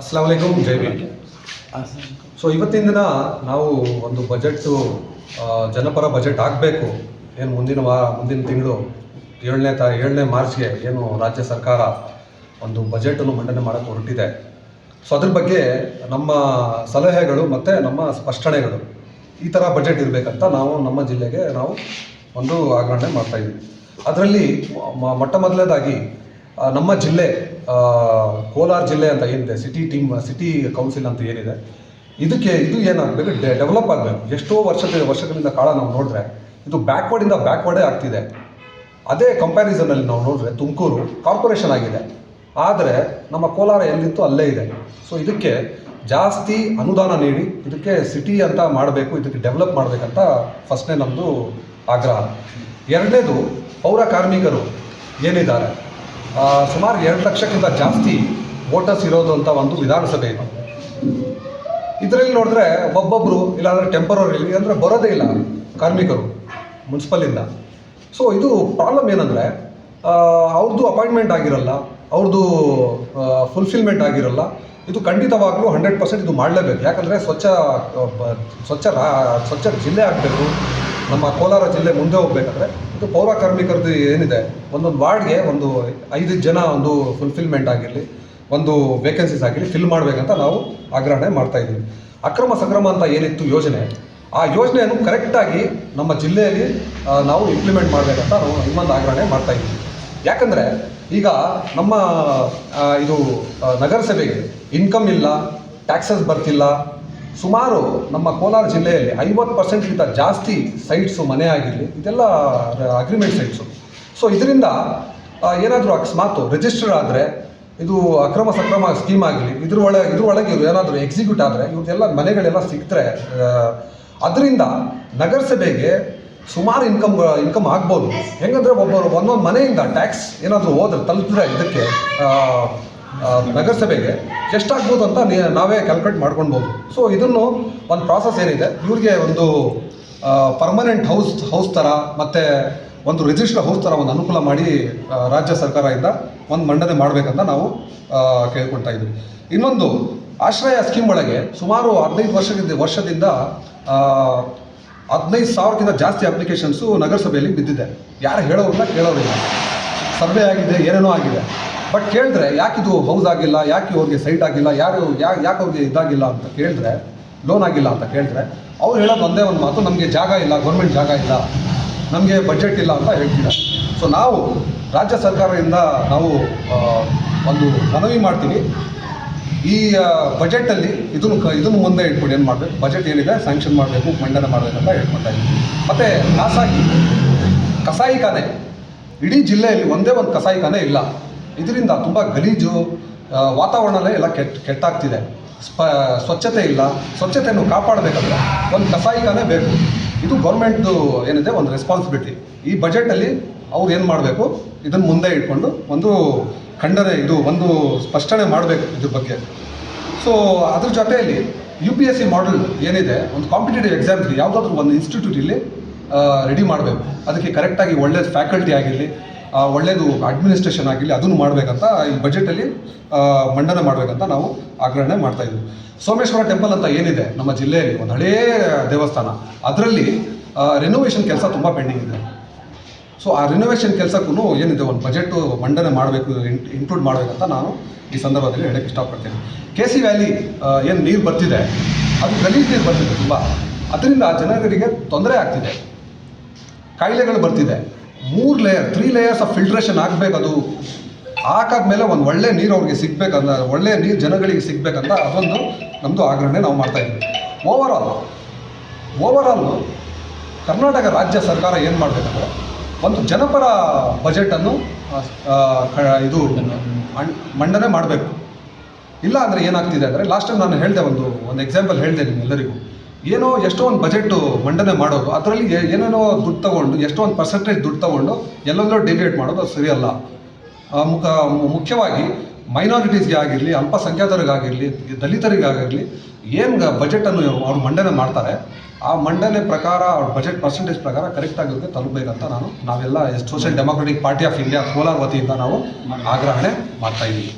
ಅಸ್ಲಾಂ ವಲೈಕುಮ್ ಜೈ ಭೀಮ್ ಸೊ ಇವತ್ತಿನ ದಿನ ನಾವು ಒಂದು ಬಜೆಟ್ ಜನಪರ ಬಜೆಟ್ ಆಗಬೇಕು. ಏನು ಮುಂದಿನ ವಾರ ಮುಂದಿನ ತಿಂಗಳು, ಏಳನೇ ತಾ, ಏಳನೇ ಮಾರ್ಚ್ಗೆ ಏನು ರಾಜ್ಯ ಸರ್ಕಾರ ಒಂದು ಬಜೆಟನ್ನು ಮಂಡನೆ ಮಾಡೋಕ್ಕೆ ಹೊರಟಿದೆ. ಸೊ ಅದ್ರ ಬಗ್ಗೆ ನಮ್ಮ ಸಲಹೆಗಳು ಮತ್ತು ನಮ್ಮ ಸ್ಪಷ್ಟನೆಗಳು ಈ ಥರ ಬಜೆಟ್ ಇರಬೇಕಂತ ನಾವು ನಮ್ಮ ಜಿಲ್ಲೆಗೆ ನಾವು ಒಂದು ಆಗ್ರಹಣೆ ಮಾಡ್ತಾ ಇದ್ದೀವಿ. ಅದರಲ್ಲಿ ಮೊಟ್ಟ ಮೊದಲನೇದಾಗಿ ನಮ್ಮ ಜಿಲ್ಲೆ ಕೋಲಾರ ಜಿಲ್ಲೆ ಅಂತ ಏನಿದೆ ಸಿಟಿ ಟೀಮ್ ಸಿಟಿ ಕೌನ್ಸಿಲ್ ಅಂತ ಏನಿದೆ, ಇದಕ್ಕೆ ಇದು ಏನಾಗಬೇಕು ಡೆವಲಪ್ ಆಗಬೇಕು. ಎಷ್ಟೋ ವರ್ಷದ, ವರ್ಷಗಳಿಂದ ಕಾಲ ನಾವು ನೋಡಿದ್ರೆ, ಇದು ಬ್ಯಾಕ್ವರ್ಡಿಂದ ಬ್ಯಾಕ್ವರ್ಡೇ ಆಗ್ತಿದೆ. ಅದೇ ಕಂಪ್ಯಾರಿಸನಲ್ಲಿ ನಾವು ನೋಡಿದ್ರೆ ತುಮಕೂರು ಕಾರ್ಪೊರೇಷನ್ ಆಗಿದೆ. ಆದರೆ ನಮ್ಮ ಕೋಲಾರ ಎಲ್ಲಿತ್ತು ಅಲ್ಲೇ ಇದೆ. ಸೊ ಇದಕ್ಕೆ ಜಾಸ್ತಿ ಅನುದಾನ ನೀಡಿ, ಇದಕ್ಕೆ ಸಿಟಿ ಅಂತ ಮಾಡಬೇಕು, ಇದಕ್ಕೆ ಡೆವಲಪ್ ಮಾಡಬೇಕಂತ ಫಸ್ಟ್ನೇ ನಮ್ಮದು ಆಗ್ರಹ. ಎರಡನೇದು ಪೌರ ಕಾರ್ಮಿಕರು ಏನಿದ್ದಾರೆ? ಸುಮಾರು ಎರಡು ಲಕ್ಷಕ್ಕಿಂತ ಜಾಸ್ತಿ ವೋಟರ್ಸ್ ಇರೋದು ಅಂತ ಒಂದು ವಿಧಾನಸಭೆ ಇದು. ಇದರಲ್ಲಿ ನೋಡಿದ್ರೆ ಒಬ್ಬೊಬ್ಬರು ಇಲ್ಲಾಂದ್ರೆ ಟೆಂಪರರಿ ಅಂದರೆ ಬರೋದೇ ಇಲ್ಲ ಕಾರ್ಮಿಕರು ಮುನ್ಸಿಪಲಿಂದ ಸೊ ಇದು ಪ್ರಾಬ್ಲಮ್ ಏನಂದರೆ ಅವ್ರದ್ದು ಅಪಾಯಿಂಟ್ಮೆಂಟ್ ಆಗಿರಲ್ಲ ಅವ್ರದ್ದು ಫುಲ್ಫಿಲ್ಮೆಂಟ್ ಆಗಿರಲ್ಲ, ಇದು ಖಂಡಿತವಾಗ್ಲೂ ಹಂಡ್ರೆಡ್ ಪರ್ಸೆಂಟ್ ಇದು ಮಾಡಲೇಬೇಕು. ಯಾಕಂದರೆ ಸ್ವಚ್ಛ ಸ್ವಚ್ಛ ಸ್ವಚ್ಛ ಜಿಲ್ಲೆ ಆಗಬೇಕು. ನಮ್ಮ ಕೋಲಾರ ಜಿಲ್ಲೆ ಮುಂದೆ ಹೋಗ್ಬೇಕಾದ್ರೆ ಇದು ಪೌರ ಕಾರ್ಮಿಕರದ್ದು ಏನಿದೆ, ಒಂದೊಂದು ವಾರ್ಡ್ಗೆ ಒಂದು ಐದು ಜನ ಒಂದು ಫುಲ್ಫಿಲ್ಮೆಂಟ್ ಆಗಿರಲಿ, ಒಂದು ವೇಕೆನ್ಸೀಸ್ ಆಗಿರಲಿ ಫಿಲ್ ಮಾಡಬೇಕಂತ ನಾವು ಆಗ್ರಹಣೆ ಮಾಡ್ತಾ ಇದ್ದೀವಿ. ಅಕ್ರಮ ಸಕ್ರಮ ಅಂತ ಏನಿತ್ತು ಯೋಜನೆ, ಆ ಯೋಜನೆಯನ್ನು ಕರೆಕ್ಟಾಗಿ ನಮ್ಮ ಜಿಲ್ಲೆಯಲ್ಲಿ ನಾವು ಇಂಪ್ಲಿಮೆಂಟ್ ಮಾಡಬೇಕಂತ ನಾವು ಇನ್ನೊಂದು ಆಗ್ರಹಣೆ ಮಾಡ್ತಾ ಇದ್ದೀವಿ. ಯಾಕಂದರೆ ಈಗ ನಮ್ಮ ಇದು ನಗರಸಭೆಗೆ ಇನ್ಕಮ್ ಇಲ್ಲ ಟ್ಯಾಕ್ಸಸ್ ಬರ್ತಿಲ್ಲ ಸುಮಾರು ನಮ್ಮ ಕೋಲಾರ ಜಿಲ್ಲೆಯಲ್ಲಿ ಐವತ್ತು ಪರ್ಸೆಂಟ್ಗಿಂತ ಜಾಸ್ತಿ ಸೈಟ್ಸು ಮನೆ ಆಗಿರಲಿ, ಇದೆಲ್ಲ ಅಗ್ರಿಮೆಂಟ್ ಸೈಟ್ಸು ಸೊ ಇದರಿಂದ ಏನಾದರೂ ಅಕಸ್ಮಾತ್ ರಿಜಿಸ್ಟರ್ ಆದರೆ, ಇದು ಅಕ್ರಮ ಸಕ್ರಮ ಸ್ಕೀಮ್ ಆಗಲಿ ಇದ್ರ ಒಳಗೆ ಇದ್ರ ಒಳಗೆ ಇವರು ಏನಾದರೂ ಎಕ್ಸಿಕ್ಯೂಟ್ ಆದರೆ ಇವ್ರದ್ದೆಲ್ಲ ಮನೆಗಳೆಲ್ಲ ಸಿಕ್ತರೆ ಅದರಿಂದ ನಗರಸಭೆಗೆ ಸುಮಾರು ಇನ್ಕಮ್ ಇನ್ಕಮ್ ಆಗ್ಬೋದು. ಹೆಂಗಂದ್ರೆ ಒಬ್ಬರು, ಒಂದೊಂದು ಮನೆಯಿಂದ ಟ್ಯಾಕ್ಸ್ ಏನಾದರೂ ಹೋದ್ರೆ ತಲುಪಿದ್ರೆ ಇದಕ್ಕೆ ನಗರಸಭೆಗೆ ಎಷ್ಟಾಗ್ಬೋದು ಅಂತ ನಾವೇ ಕ್ಯಾಲ್ಕುಲೇಟ್ ಮಾಡ್ಕೊಳ್ಬೋದು. ಸೊ ಇದನ್ನು ಒಂದು ಪ್ರಾಸೆಸ್ ಏನಿದೆ, ಇವ್ರಿಗೆ ಒಂದು ಪರ್ಮನೆಂಟ್ ಹೌಸ್ ಹೌಸ್ ಥರ ಮತ್ತು ಒಂದು ರಿಜಿಸ್ಟರ್ ಹೌಸ್ ಥರ ಒಂದು ಅನುಕೂಲ ಮಾಡಿ ರಾಜ್ಯ ಸರ್ಕಾರದಿಂದ ಒಂದು ಮಂಡನೆ ಮಾಡಬೇಕಂತ ನಾವು ಕೇಳ್ಕೊಳ್ತಾ ಇದ್ದೀವಿ. ಇನ್ನೊಂದು, ಆಶ್ರಯ ಸ್ಕೀಮ್ ಒಳಗೆ ಸುಮಾರು ಹದಿನೈದು ವರ್ಷದಿಂದ ವರ್ಷದಿಂದ ಹದಿನೈದು ಸಾವಿರಕ್ಕಿಂತ ಜಾಸ್ತಿ ಅಪ್ಲಿಕೇಶನ್ಸು ನಗರಸಭೆಯಲ್ಲಿ ಬಿದ್ದಿದೆ. ಯಾರು ಹೇಳೋರನ್ನ ಕೇಳೋರಿಲ್ಲ ಸರ್ವೆ ಆಗಿದೆ, ಏನೇನೋ ಆಗಿದೆ. ಬಟ್ ಕೇಳಿದ್ರೆ ಯಾಕಿದು ಹೌಸ್ ಆಗಿಲ್ಲ, ಯಾಕೆ ಅವ್ರಿಗೆ ಸೈಟ್ ಆಗಿಲ್ಲ, ಯಾರು, ಯಾ, ಯಾಕೆ ಅವ್ರಿಗೆ ಇದಾಗಿಲ್ಲ ಅಂತ ಕೇಳಿದ್ರೆ ಲೋನ್ ಆಗಿಲ್ಲ ಅಂತ ಕೇಳಿದ್ರೆ, ಅವ್ರು ಹೇಳೋದು ಒಂದೇ ಒಂದು ಮಾತು, ನಮಗೆ ಜಾಗ ಇಲ್ಲ ಗೌರ್ಮೆಂಟ್ ಜಾಗ ಇಲ್ಲ, ನಮಗೆ ಬಜೆಟ್ ಇಲ್ಲ ಅಂತ ಹೇಳ್ತಿದ್ದಾರೆ. ಸೊ ನಾವು ರಾಜ್ಯ ಸರ್ಕಾರದಿಂದ ನಾವು ಒಂದು ಮನವಿ ಮಾಡ್ತೀವಿ. ಈ ಬಜೆಟಲ್ಲಿ ಇದನ್ನು ಕ, ಇದನ್ನು ಮುಂದೆ ಇಟ್ಕೊಂಡು ಏನು ಮಾಡಬೇಕು? ಬಜೆಟ್ ಏನಿದೆ ಸ್ಯಾಂಕ್ಷನ್ ಮಾಡಬೇಕು, ಮಂಡನೆ ಮಾಡಬೇಕಂತ ಹೇಳ್ಕೊಳ್ತಾ ಇದ್ದೀವಿ. ಮತ್ತು ಖಾಸಗಿ, ಕಸಾಯಿಖಾನೆ. ಇಡೀ ಜಿಲ್ಲೆಯಲ್ಲಿ ಒಂದೇ ಒಂದು ಕಸಾಯಿಖಾನೆ ಇಲ್ಲ. ಇದರಿಂದ ತುಂಬ ಗಲೀಜು ವಾತಾವರಣನೇ ಎಲ್ಲ ಕೆಟ್ಟ ಕೆಟ್ಟಾಗ್ತಿದೆ. ಸ್ಪ, ಸ್ವಚ್ಛತೆ ಇಲ್ಲ. ಸ್ವಚ್ಛತೆಯನ್ನು ಕಾಪಾಡಬೇಕಂದ್ರೆ ಒಂದು ಕಸಾಯಿಖಾನೆ ಬೇಕು. ಇದು ಗೌರ್ಮೆಂಟ್ದು ಏನಿದೆ? ಒಂದು ರೆಸ್ಪಾನ್ಸಿಬಿಲಿಟಿ ಈ ಬಜೆಟಲ್ಲಿ ಅವ್ರು ಏನು ಮಾಡಬೇಕು? ಇದನ್ನು ಮುಂದೆ ಇಟ್ಕೊಂಡು ಒಂದು ಖಂಡನೆ, ಇದು ಒಂದು ಸ್ಪಷ್ಟನೆ ಮಾಡಬೇಕು ಇದ್ರ ಬಗ್ಗೆ. ಸೊ ಅದ್ರ ಜೊತೆಯಲ್ಲಿ U P S C model ಏನಿದೆ? ಒಂದು ಕಾಂಪಿಟೇಟಿವ್ ಎಕ್ಸಾಮ್ಸ್ಗೆ ಯಾವುದಾದ್ರೂ ಒಂದು ಇನ್ಸ್ಟಿಟ್ಯೂಟ್ ಇಲ್ಲಿ ರೆಡಿ ಮಾಡಬೇಕು. ಅದಕ್ಕೆ ಕರೆಕ್ಟಾಗಿ ಒಳ್ಳೆಯ ಫ್ಯಾಕಲ್ಟಿ ಆಗಿರಲಿ ಒಳ್ಳೆಯದು ಅಡ್ಮಿನಿಸ್ಟ್ರೇಷನ್ ಆಗಿರಲಿ, ಅದನ್ನು ಮಾಡಬೇಕಂತ ಈ ಬಜೆಟಲ್ಲಿ ಮಂಡನೆ ಮಾಡಬೇಕಂತ ನಾವು ಆಗ್ರಹಣೆ ಮಾಡ್ತಾ ಇದ್ದೀವಿ ಸೋಮೇಶ್ವರ ಟೆಂಪಲ್ ಅಂತ ಏನಿದೆ, ನಮ್ಮ ಜಿಲ್ಲೆಯಲ್ಲಿ, ಒಂದು ಹಳೇ ದೇವಸ್ಥಾನ. ಅದರಲ್ಲಿ ರೆನೋವೇಷನ್ ಕೆಲಸ ತುಂಬ ಪೆಂಡಿಂಗ್ ಇದೆ. ಸೊ ಆ ರಿನೋವೇಷನ್ ಕೆಲಸಕ್ಕೂ ಏನಿದೆ, ಒಂದು ಬಜೆಟು ಮಂಡನೆ ಮಾಡಬೇಕು ಇನ್ಕ್ಲೂಡ್ ಮಾಡಬೇಕಂತ ನಾನು ಈ ಸಂದರ್ಭದಲ್ಲಿ ಹೇಳಕ್ಕೆ ಇಷ್ಟಪಡ್ತೇನೆ. ಕೆ ಸಿ ವ್ಯಾಲಿ ಏನು ನೀರು ಬರ್ತಿದೆ, ಅದು ಗಲೀಜು ನೀರು ಬರ್ತಿದೆ ತುಂಬ. ಅದರಿಂದ ಜನರಿಗೆ ತೊಂದರೆ ಆಗ್ತಿದೆ. ಕಾಯಿಲೆಗಳು ಬರ್ತಿದೆ. ಮೂರು layer three layers of filtration ಆಗಬೇಕು ಅದು ಹಾಕಾದ್ಮೇಲೆ ಒಂದು ಒಳ್ಳೆ ನೀರು ಅವ್ರಿಗೆ ಸಿಗ್ಬೇಕಂದ, ಒಳ್ಳೆ ನೀರು ಜನಗಳಿಗೆ ಸಿಗಬೇಕಂತ ಅದೊಂದು ನಮ್ಮದು ಆಗ್ರಹಣೆ ನಾವು ಮಾಡ್ತಾ over all over all Karnataka ರಾಜ್ಯ ಸರ್ಕಾರ ಏನು ಮಾಡಬೇಕಂದ್ರೆ, ಒಂದು ಜನಪರ ಬಜೆಟನ್ನು ಇದು ಮಂಡನೆ ಮಾಡಬೇಕು. ಇಲ್ಲ ಅಂದರೆ ಏನಾಗ್ತಿದೆ ಅಂದರೆ ಲಾಸ್ಟ್ ಟೈಮ್ ನಾನು ಹೇಳಿದೆ ಒಂದು ಒಂದು ಎಕ್ಸಾಂಪಲ್ ಹೇಳಿದೆ ನಿಮ್ಮೆಲ್ಲರಿಗೂ. ಏನೋ ಎಷ್ಟೋ ಒಂದು ಬಜೆಟ್ ಮಂಡನೆ ಮಾಡೋದು ಅದರಲ್ಲಿ ಏನೇನೋ ದುಡ್ಡು ತಗೊಂಡು ಎಷ್ಟೋ ಒಂದು ಪರ್ಸೆಂಟೇಜ್ ದುಡ್ಡು ತಗೊಂಡು ಎಲ್ಲೆಲ್ಲೋ ಡಿಬೇಟ್ ಮಾಡೋದು ಅದು ಸರಿಯಲ್ಲ. ಮುಖ ಮುಖ್ಯವಾಗಿ ಮೈನಾರಿಟೀಸ್ಗೆ ಆಗಿರಲಿ ಅಲ್ಪಸಂಖ್ಯಾತರಿಗಾಗಿರಲಿ ದಲಿತರಿಗಾಗಿರಲಿ ಏನು ಬಜೆಟನ್ನು ಅವ್ರು ಮಂಡನೆ ಮಾಡ್ತಾರೆ ಆ ಮಂಡನೆ ಪ್ರಕಾರ ಅವ್ರ ಬಜೆಟ್ ಪರ್ಸೆಂಟೇಜ್ ಪ್ರಕಾರ ಕರೆಕ್ಟಾಗಿ ಅವ್ರಿಗೆ ತಲುಪಬೇಕಂತ ನಾನು ನಾವೆಲ್ಲ social democratic party of India Kolar ವತಿಯಿಂದ ನಾವು ಆಗ್ರಹಣೆ ಮಾಡ್ತಾ ಇದ್ದೀವಿ.